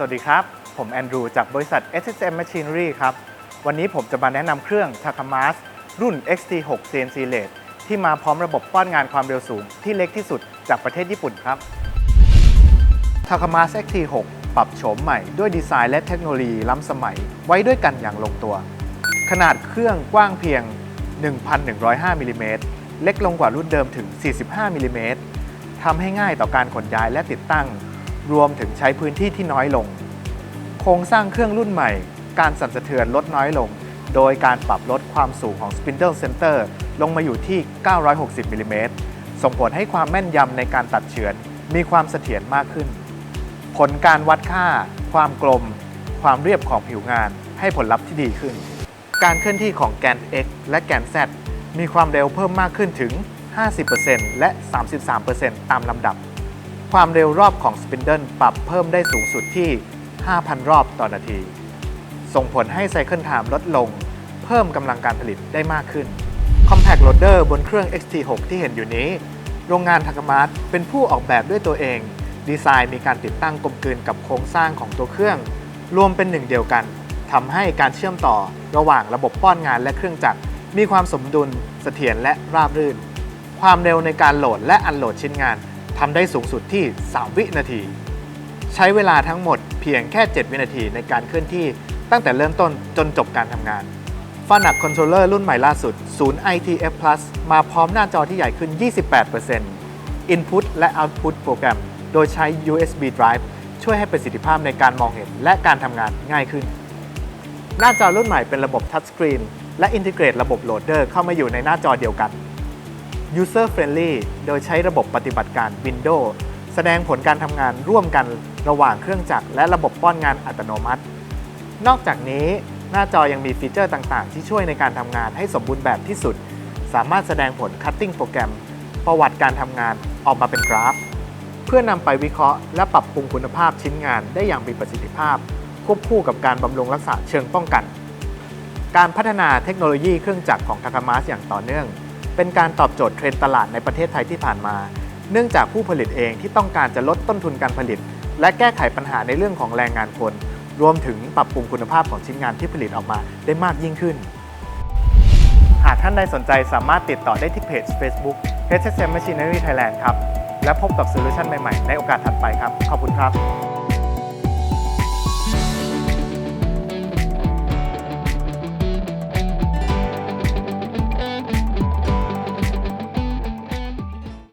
สวัสดีครับ ผมแอนดรูจากบริษัท SSM Machinery ครับ วันนี้ผมจะมาแนะนำเครื่อง Takamas รุ่น XT6 CNC Lathe ที่มาพร้อมระบบป้อนงานความเร็วสูง ที่เล็กที่สุดจากประเทศญี่ปุ่นครับ Takamas XT6 ปรับโฉมใหม่ด้วยดีไซน์และเทคโนโลยีล้ำสมัยไว้ด้วยกันอย่างลงตัว ขนาดเครื่องกว้างเพียง 1,105มิลลิเมตรเล็กลงกว่ารุ่นเดิมถึง 45มิลลิเมตรทำให้ง่ายต่อการขนย้ายและติดตั้ง รวมถึงใช้พื้นที่ที่น้อยลง โครงสร้างเครื่องรุ่นใหม่ การสั่นสะเทือนลดน้อยลง โดยการปรับลดความสูงของ Spindle Center ลงมาอยู่ที่ 960มิลลิเมตรส่งผลให้ความแม่นยำในการตัดเฉือน มีความเสถียรมากขึ้น ผลการวัดค่า ความกลม ความเรียบของผิวงาน ให้ผลลัพธ์ที่ดีขึ้น การเคลื่อนที่ของแกน x และแกน z มีความเร็วเพิ่มมากขึ้นถึง 50%และ 33%ตามลำดับ ความเร็วรอบของสปินเดิลปรับเพิ่มได้สูงสุดที่ 5,000 รอบต่อนาที ส่งผลให้ไซเคิลไทม์ลดลง เพิ่มกำลังการผลิตได้มากขึ้น Compact Loader บนเครื่อง XT6 ที่เห็นอยู่นี้ โรงงานทากามาสเป็นผู้ออกแบบด้วยตัวเอง ดีไซน์มีการติดตั้งกลมกลืนกับโครงสร้างของตัวเครื่อง รวมเป็นหนึ่งเดียวกันทำให้การเชื่อมต่อระหว่างระบบป้อนงานและเครื่องจักรมีความสมดุล เสถียรและราบรื่น ความเร็วในการโหลดและอันโหลดชิ้นงาน ทำได้สูงสุดที่ 3 วินาที ใช้เวลาทั้งหมดเพียงแค่ 7 วินาทีในการเคลื่อนที่ตั้งแต่เริ่มต้นจนจบการทำงานฟานักคอนโทรลเลอร์รุ่นใหม่ล่าสุด ศูนย์ ITF Plus มาพร้อมหน้าจอที่ใหญ่ขึ้น 28% Input และ Output โปรแกรม โดยใช้ USB drive ช่วยให้ประสิทธิภาพในการมองเห็นและการทำงานง่ายขึ้น หน้าจอรุ่นใหม่เป็นระบบทัชสกรีนและอินทิเกรตระบบโหลดเดอร์เข้ามาอยู่ในหน้าจอเดียวกัน User Friendly โดยใช้ระบบปฏิบัติการ Windows แสดงผลการทำงานร่วมกันระหว่างเครื่องจักรและระบบป้อนงานอัตโนมัติ นอกจากนี้หน้าจอยังมีฟีเจอร์ต่างๆ ที่ช่วยในการทำงานให้สมบูรณ์แบบที่สุด สามารถแสดงผล Cutting โปรแกรม ประวัติการทำงานออกมาเป็นกราฟ เพื่อนำไปวิเคราะห์และปรับปรุงคุณภาพชิ้นงานได้อย่างมีประสิทธิภาพ ควบคู่กับการบำรุงรักษาเชิงป้องกัน การพัฒนาเทคโนโลยีเครื่องจักรของทากามาสอย่างต่อเนื่อง เป็นการตอบโจทย์เทรนด์ตลาดในประเทศไทยที่ผ่านมา เนื่องจากผู้ผลิตเองที่ต้องการจะลดต้นทุนการผลิต และแก้ไขปัญหาในเรื่องของแรงงานคน รวมถึงปรับปรุงคุณภาพของชิ้นงานที่ผลิตออกมาได้มากยิ่งขึ้น หากท่านใดสนใจสามารถติดต่อได้ที่เพจ Facebook HSM Machinery Thailand ครับ และพบกับโซลูชันใหม่ๆ ในโอกาสถัดไปครับ ขอบคุณครับ